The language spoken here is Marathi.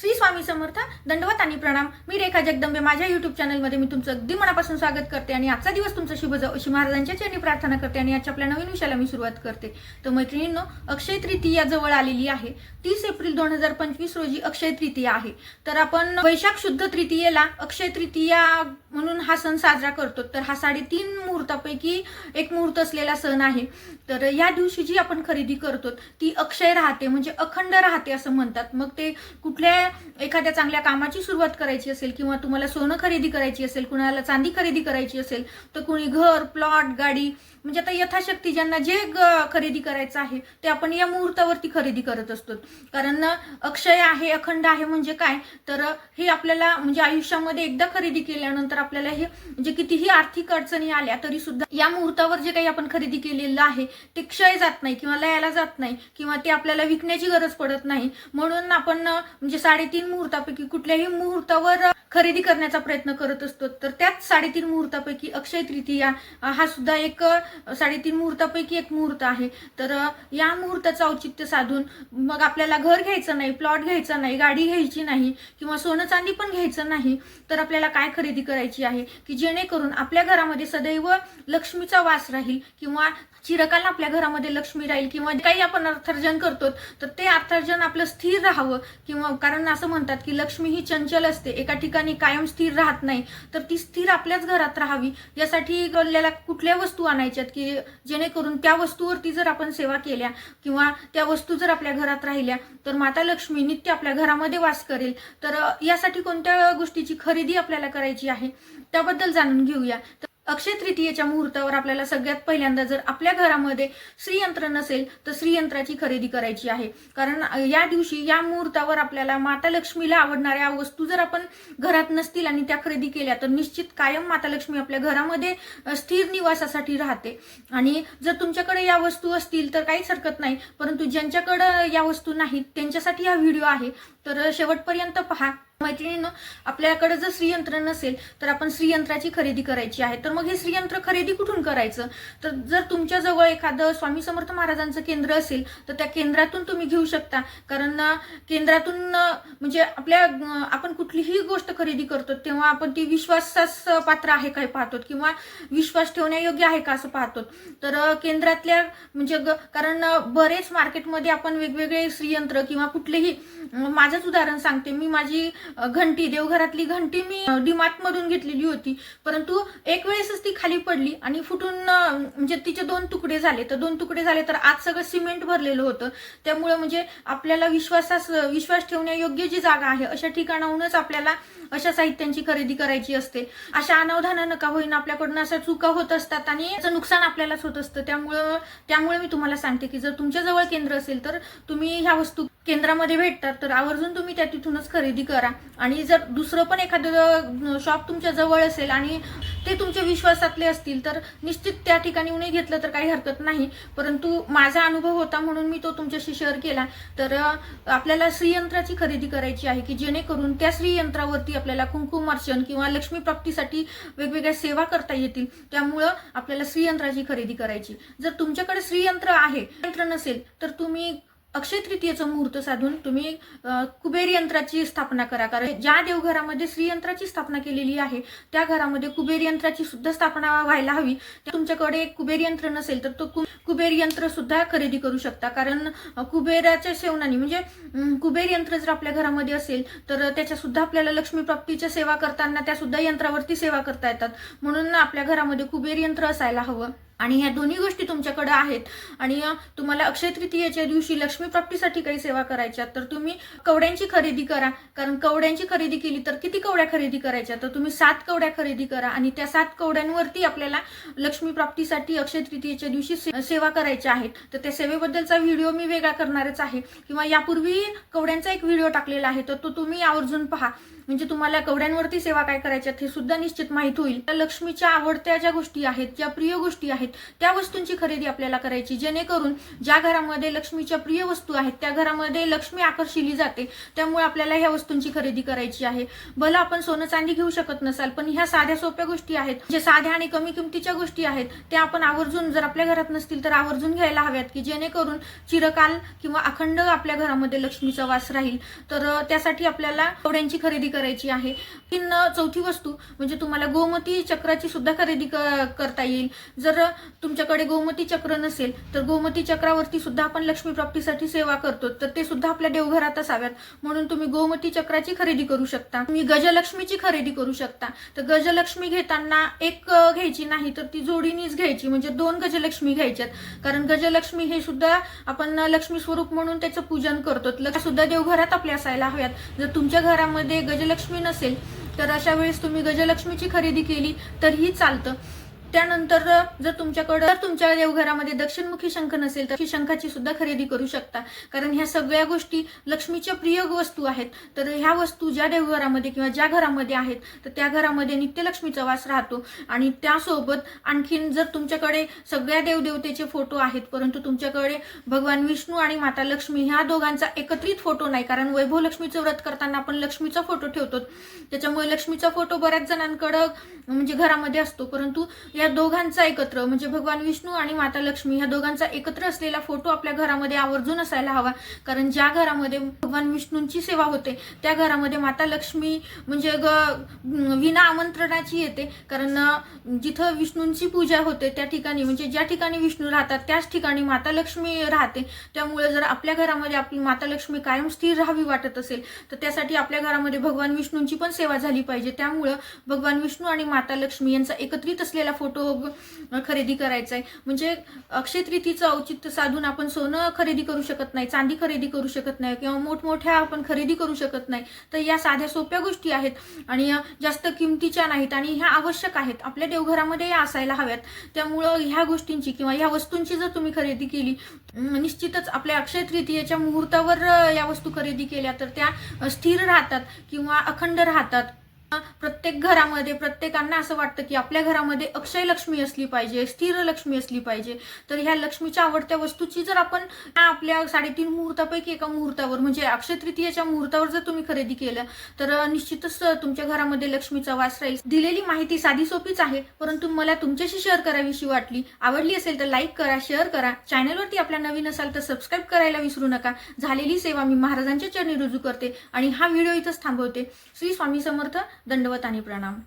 श्री स्वामी समर्थ दंडवत आणि प्रणाम. मी रेखा जगदंबे. माझ्या युट्यूब चॅनलमध्ये मी तुमचं अगदी मनापासून स्वागत करते आणि आजचा दिवस तुमचा शुभ जाऊ अशी महाराजांच्या चरणी प्रार्थना करते आणि आजच्या आपल्या नवीन विषयाला मी सुरुवात करते. तर मैत्रिणींनो अक्षय तृतीया जवळ आलेली आहे. तीस एप्रिल दोन हजार पंचवीस रोजी अक्षय तृतीया आहे. तर आपण वैशाख शुद्ध तृतीयेला अक्षय तृतीया म्हणून हा सण साजरा करतो. तर हा साडेतीन मुहूर्तापैकी एक मुहूर्त असलेला सण आहे. तर या दिवशी जी आपण खरेदी करतो ती अक्षय राहते म्हणजे अखंड राहते असं म्हणतात. मग ते कुठल्या एखाद्या चांगल्या कामाची सुरुवात करायची असेल किंवा तुम्हाला सोनं खरेदी करायची असेल कुणाला चांदी खरेदी करायची असेल तर कुणी घर प्लॉट गाडी म्हणजे आता यथाशक्ती ज्यांना जे खरेदी करायचं आहे ते आपण या मुहूर्तावरती खरेदी करत असतो. कारण अक्षय आहे अखंड आहे म्हणजे काय? तर हे आपल्याला म्हणजे आयुष्यामध्ये एकदा खरेदी केल्यानंतर आपल्याला हे म्हणजे कितीही आर्थिक अडचणी आल्या तरी सुद्धा या मुहूर्तावर जे काही आपण खरेदी केलेलं आहे ते क्षय जात नाही किंवा लयाला जात नाही किंवा ते आपल्याला विकण्याची गरज पडत नाही. म्हणून आपण म्हणजे साडेतीन मुहूर्तापैकी कुठल्याही मुहूर्तावर खरेदी करण्याचा प्रयत्न करत असतो तर त्याच साडेतीन मुहूर्तापैकी अक्षय तृतीया हा सुद्धा एक साडेतीन मुहूर्तापैकी एक मुहूर्त आहे. तर या मुहूर्ताचं औचित्य साधून मग आपल्याला घर घ्यायचं नाही प्लॉट घ्यायचा नाही गाडी घ्यायची नाही किंवा सोनं चांदी पण घ्यायचं नाही तर आपल्याला काय खरेदी करायची आहे? की जेणेकरून आपल्या घरामध्ये सदैव लक्ष्मीचा वास राहील किंवा चिरकाल आपल्या घरामध्ये लक्ष्मी राहील किंवा काही आपण अर्थार्जन करतो तर ते अर्थार्जन आपलं स्थिर राहावं किंवा कारण असं म्हणतात की लक्ष्मी ही चंचल असते. एका ठिकाणी कायम स्थिर राहत नाही. तर ती स्थिर आपल्याच घरात राहावी. यासाठी आपल्याला कुठल्या वस्तू आणायच्यात की जेणेकरून त्या वस्तूवरती जर आपण सेवा केल्या किंवा त्या वस्तू जर आपल्या घरात राहिल्या तर माता लक्ष्मी नित्य आपल्या घरामध्ये वास करेल. तर यासाठी कोणत्या गोष्टीची खरेदी आपल्याला करायची आहे? त्याबद्दल जाणून घेऊया. अक्षय तृतीयेच्या मुहूर्तावर आपल्याला सगळ्यात पहिल्यांदा जर आपल्या घरामध्ये श्रीयंत्र नसेल तर श्रीयंत्राची खरेदी करायची आहे. कारण या दिवशी या मुहूर्तावर आपल्याला माता लक्ष्मीला आवडणाऱ्या वस्तू जर आपण घरात नसतील आणि त्या खरेदी केल्या तर निश्चित कायम माता लक्ष्मी आपल्या घरामध्ये स्थिर निवासासाठी राहते. आणि जर तुमच्याकडे या वस्तू असतील तर काहीच हरकत नाही. परंतु ज्यांच्याकडं या वस्तू नाहीत त्यांच्यासाठी हा व्हिडिओ आहे. तर शेवटपर्यंत पहा. मैत्रिणीनं आपल्याकडे जर श्रीयंत्र नसेल तर आपण श्रीयंत्राची खरेदी करायची आहे. तर मग हे श्रीयंत्र खरेदी कुठून करायचं? तर जर तुमच्या जवळ एखादं स्वामी समर्थ महाराजांचं केंद्र असेल तर त्या केंद्रातून तुम्ही घेऊ शकता. कारण केंद्रातून म्हणजे आपल्या आपण कुठलीही गोष्ट खरेदी करतो तेव्हा आपण ती विश्वासास पात्र आहे काय पाहतो किंवा विश्वास ठेवण्यायोग्य आहे का असं पाहतो तर केंद्रातल्या म्हणजे ग- कारण बरेच मार्केटमध्ये आपण वेगवेगळे श्रीयंत्र किंवा कुठलेही माझंच उदाहरण सांगते. मी माझी घंटी देवघरातली घंटी मी डिमार्ट मधून घेतलेली होती. परंतु एक वेळेसच ती खाली पडली आणि फुटून म्हणजे तिचे दोन तुकडे झाले. तर दोन तुकडे झाले तर आज सगळं सिमेंट भरलेलं होतं. त्यामुळे म्हणजे आपल्याला विश्वासास विश्वास ठेवण्यायोग्य जी जागा आहे अशा ठिकाणाहूनच आपल्याला अशा साहित्यांची खरेदी करायची असते. अशा अनावधानानं का होईना आपल्याकडून अशा चुका होत असतात आणि याचं नुकसान आपल्यालाच होत असतं. त्यामुळं त्यामुळे मी तुम्हाला सांगते की जर तुमच्याजवळ केंद्र असेल तर तुम्ही ह्या वस्तू केंद्रामध्ये भेटतात तर आवर्जून तुम्ही त्या तिथूनच खरेदी करा. आणि जर दुसरं पण एखादं शॉप तुमच्या जवळ असेल आणि ते तुमच्या विश्वासातले असतील तर निश्चित त्या ठिकाणी उणे घेतलं तर काही हरकत नाही. परंतु माझा अनुभव होता म्हणून मी तो तुमच्याशी शेअर केला. तर आपल्याला श्रीयंत्राची खरेदी करायची आहे की जेणेकरून त्या श्रीयंत्रावरती आपल्याला कुंकुमार्चन किंवा लक्ष्मी प्राप्तीसाठी वेगवेगळ्या सेवा करता येतील त्यामुळं आपल्याला श्रीयंत्राची खरेदी करायची. जर तुमच्याकडे श्रीयंत्र आहे यंत्र नसेल तर तुम्ही अक्षय तृतीयेचं मुहूर्त साधून तुम्ही कुबेर यंत्राची स्थापना करा. कारण ज्या देवघरामध्ये श्रीयंत्राची स्थापना केलेली आहे त्या घरामध्ये कुबेर यंत्राची सुद्धा स्थापना व्हायला हवी. तुमच्याकडे कुबेर यंत्र नसेल तर तो कु- कुबेर यंत्र सुद्धा खरेदी करू शकता. कारण कुबेराच्या सेवनाने म्हणजे कुबेर यंत्र जर आपल्या घरामध्ये असेल तर त्याच्या सुद्धा आपल्याला लक्ष्मी प्राप्तीच्या सेवा करताना त्या सुद्धा यंत्रावरती सेवा करता येतात. म्हणून आपल्या घरामध्ये कुबेर यंत्र असायला हवं. आणि ह्या दोन्ही गोष्टी तुमच्याकडे आहेत. आणि तुम्हाला अक्षय तृतीयेच्या दिवशी लक्ष्मी प्राप्तीसाठी काही सेवा करायच्या तर तुम्ही कवड्यांची खरेदी करा. कारण कवड्यांची खरेदी केली तर किती कवड्या खरेदी करायच्या? तर तुम्ही सात कवड्या खरेदी करा आणि त्या सात कवड्यांवरती आपल्याला लक्ष्मी प्राप्तीसाठी अक्षय तृतीयेच्या दिवशी सेवा करायच्या आहेत. तर त्या सेवेबद्दलचा व्हिडिओ मी वेगळा करणारच आहे. किंवा यापूर्वी कवड्यांचा एक व्हिडिओ टाकलेला आहे तर तो तुम्ही आवर्जून पहा. म्हणजे तुम्हाला कवड्यांवरती सेवा काय करायच्यात हे सुद्धा निश्चित माहीत होईल. लक्ष्मीच्या आवडत्या ज्या गोष्टी आहेत ज्या प्रिय गोष्टी आहेत आहेत. त्या वस्तूंची खरेदी आपल्याला करायची जेणेकरून ज्या घरामध्ये लक्ष्मीच्या प्रिय वस्तू आहेत त्या घरामध्ये लक्ष्मी आकर्षिली जाते. त्यामुळे आपल्याला ह्या वस्तूंची खरेदी करायची आहे. भलं आपण सोनं चांदी घेऊ शकत नसाल पण ह्या साध्या सोप्या गोष्टी आहेत. जे साध्या आणि कमी किमतीच्या गोष्टी आहेत त्या आपण आवर्जून जर आपल्या घरात नसतील तर आवर्जून घ्यायला हव्यात की जेणेकरून चिरकाल किंवा अखंड आपल्या घरामध्ये लक्ष्मीचा वास राहील. तर त्यासाठी आपल्याला कवड्यांची खरेदी करायची आहे. तीन चौथी वस्तू म्हणजे तुम्हाला गोमती चक्राची सुद्धा खरेदी क- करता येईल. जर तुमच्याकडे गोमती चक्र नसेल तर गोमती चक्रावरती सुद्धा आपण लक्ष्मी प्राप्तीसाठी सेवा करतो तर ते सुद्धा आपल्या देवघरात असाव्यात. म्हणून तुम्ही गोमती चक्राची खरेदी करू शकता. तुम्ही गजलक्ष्मीची खरेदी करू शकता. तर गजलक्ष्मी घेताना एक घ्यायची नाही तर ती जोडीनीच घ्यायची म्हणजे दोन गजलक्ष्मी घ्यायच्यात. कारण गजलक्ष्मी हे सुद्धा आपण लक्ष्मी स्वरूप म्हणून त्याचं पूजन करतो. सुद्धा देवघरात आपल्या असायला हव्यात. जर तुमच्या घरामध्ये गजलक्ष्मी नसेल तर अशा वेळेस तुम्ही गजलक्ष्मीची खरेदी केली तरीही चालतं. त्यानंतर जर तुमच्याकडं जर तुमच्या देवघरामध्ये दक्षिणमुखी शंख नसेल तर शंखाची सुद्धा खरेदी करू शकता. कारण ह्या सगळ्या गोष्टी लक्ष्मीच्या प्रिय वस्तू आहेत. तर ह्या वस्तू ज्या देवघरामध्ये किंवा ज्या घरामध्ये आहेत तर त्या घरामध्ये नित्यलक्ष्मीचा वास राहतो. आणि त्यासोबत आणखीन जर तुमच्याकडे सगळ्या देवदेवतेचे फोटो आहेत परंतु तुमच्याकडे भगवान विष्णू आणि माता लक्ष्मी ह्या दोघांचा एकत्रित फोटो नाही कारण वैभव लक्ष्मीचं व्रत करताना आपण लक्ष्मीचा फोटो ठेवतो त्याच्यामुळे लक्ष्मीचा फोटो बऱ्याच जणांकडं म्हणजे घरामध्ये असतो. परंतु या दोघांचा एकत्र म्हणजे भगवान विष्णू आणि माता लक्ष्मी ह्या दोघांचा एकत्र असलेला फोटो आपल्या घरामध्ये आवर्जून असायला हवा. कारण ज्या घरामध्ये भगवान विष्णूंची सेवा होते त्या घरामध्ये माता लक्ष्मी म्हणजे ग- विना आमंत्रणाची येते. कारण जिथं विष्णूंची पूजा होते त्या ठिकाणी म्हणजे ज्या ठिकाणी विष्णू राहतात त्याच ठिकाणी माता लक्ष्मी राहते. त्यामुळे जर आपल्या घरामध्ये आपली माता लक्ष्मी कायम स्थिर राहावी वाटत असेल तर त्यासाठी आपल्या घरामध्ये भगवान विष्णूंची पण सेवा झाली पाहिजे. त्यामुळं भगवान विष्णू आणि माता लक्ष्मी यांचा एकत्रित असलेला फोटो फोटो खरेदी करायचा आहे म्हणजे अक्षय तृतीचं औचित्य साधून आपण सोनं खरेदी करू शकत नाही चांदी खरेदी करू शकत नाही किंवा मोठमोठ्या आपण खरेदी करू शकत नाही तर या साध्या सोप्या गोष्टी आहेत आणि जास्त किमतीच्या नाहीत आणि ह्या आवश्यक आहेत. आपल्या देवघरामध्ये या असायला हव्यात. त्यामुळं ह्या गोष्टींची किंवा ह्या वस्तूंची जर तुम्ही खरेदी केली निश्चितच आपल्या अक्षय तृतीयेच्या मुहूर्तावर या वस्तू खरेदी केल्या तर त्या स्थिर राहतात किंवा अखंड राहतात. प्रत्येक घरामध्ये प्रत्येकांना असं वाटतं की आपल्या घरामध्ये अक्षय लक्ष्मी असली पाहिजे स्थिर लक्ष्मी असली पाहिजे. तर ह्या लक्ष्मीच्या आवडत्या वस्तूची जर आपण आपल्या साडेतीन मुहूर्तापैकी एका मुहूर्तावर म्हणजे अक्षय तृतीयेच्या मुहूर्तावर जर तुम्ही खरेदी केलं तर निश्चितच तुमच्या घरामध्ये लक्ष्मीचा वास राहील. दिलेली माहिती साधी सोपीच आहे परंतु मला तुमच्याशी शेअर करावीशी वाटली. आवडली असेल तर लाईक करा शेअर करा. चॅनलवरती आपल्या नवीन असाल तर सबस्क्राईब करायला विसरू नका. झालेली सेवा मी महाराजांच्या चरणी रुजू करते आणि हा व्हिडिओ इथंच थांबवते. श्री स्वामी समर्थ. दंडवत आणि प्रणाम.